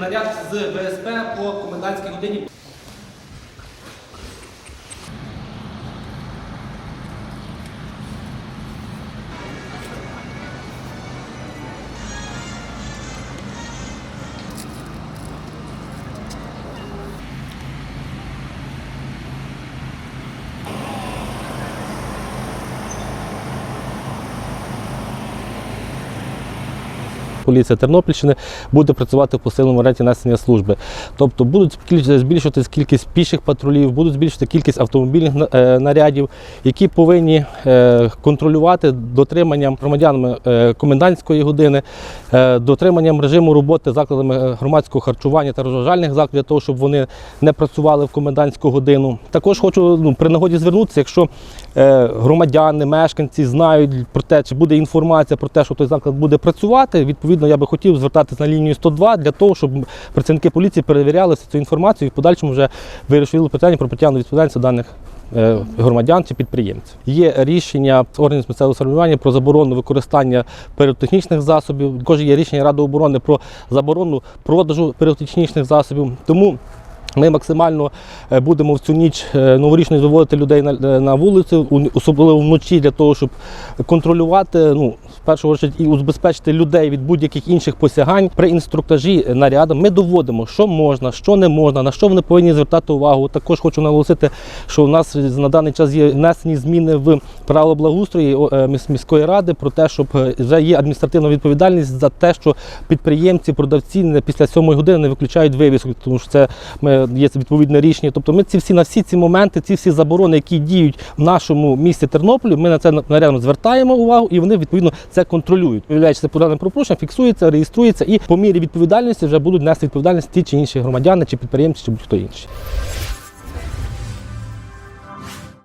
наряд з ВСП по комендантській годині. Поліція Тернопільщини буде працювати в посиленому варіанті несення служби. Тобто будуть збільшуватись кількість піших патрулів, будуть збільшувати кількість автомобільних е, нарядів, які повинні е, контролювати дотриманням громадянами е, комендантської години, дотриманням режиму роботи закладами громадського харчування та розважальних закладів, для того, щоб вони не працювали в комендантську годину. Також хочу ну, при нагоді звернутися, якщо громадяни, мешканці знають про те, чи буде інформація про те, що той заклад буде працювати. Відповідно, я би хотів звертатися на лінію 102 для того, щоб працівники поліції перевіряли цю інформацію і в подальшому вже вирішили питання про притягнення відповідальність даних. е, Громадян чи підприємців є рішення органів місцевого самоврядування про заборону використання піротехнічних засобів. Також є рішення Ради оборони про заборону продажу піротехнічних засобів. Тому ми максимально е, будемо в цю ніч е, новорічно виводити людей на, е, на вулицю, особливо вночі, для того, щоб контролювати, ну, в першу чергу, і убезпечити людей від будь-яких інших посягань. При інструктажі нарядом ми доводимо, що можна, що не можна, на що вони повинні звертати увагу. Також хочу наголосити, що у нас на даний час є внесені зміни в правила благоустрої міської ради про те, щоб вже є адміністративна відповідальність за те, що підприємці, продавці не після сьомої години не виключають вивіску, тому що це ми, є відповідне рішення. Тобто ми ці всі на всі ці моменти, ці всі заборони, які діють в нашому місті Тернополі, ми на це нарядно звертаємо увагу і вони відповідно це контролюють. Виявляється, по даним пропорушенням, фіксується, реєструється і по мірі відповідальності вже будуть нести відповідальність ті чи інші громадяни, чи підприємці, чи будь-хто інший.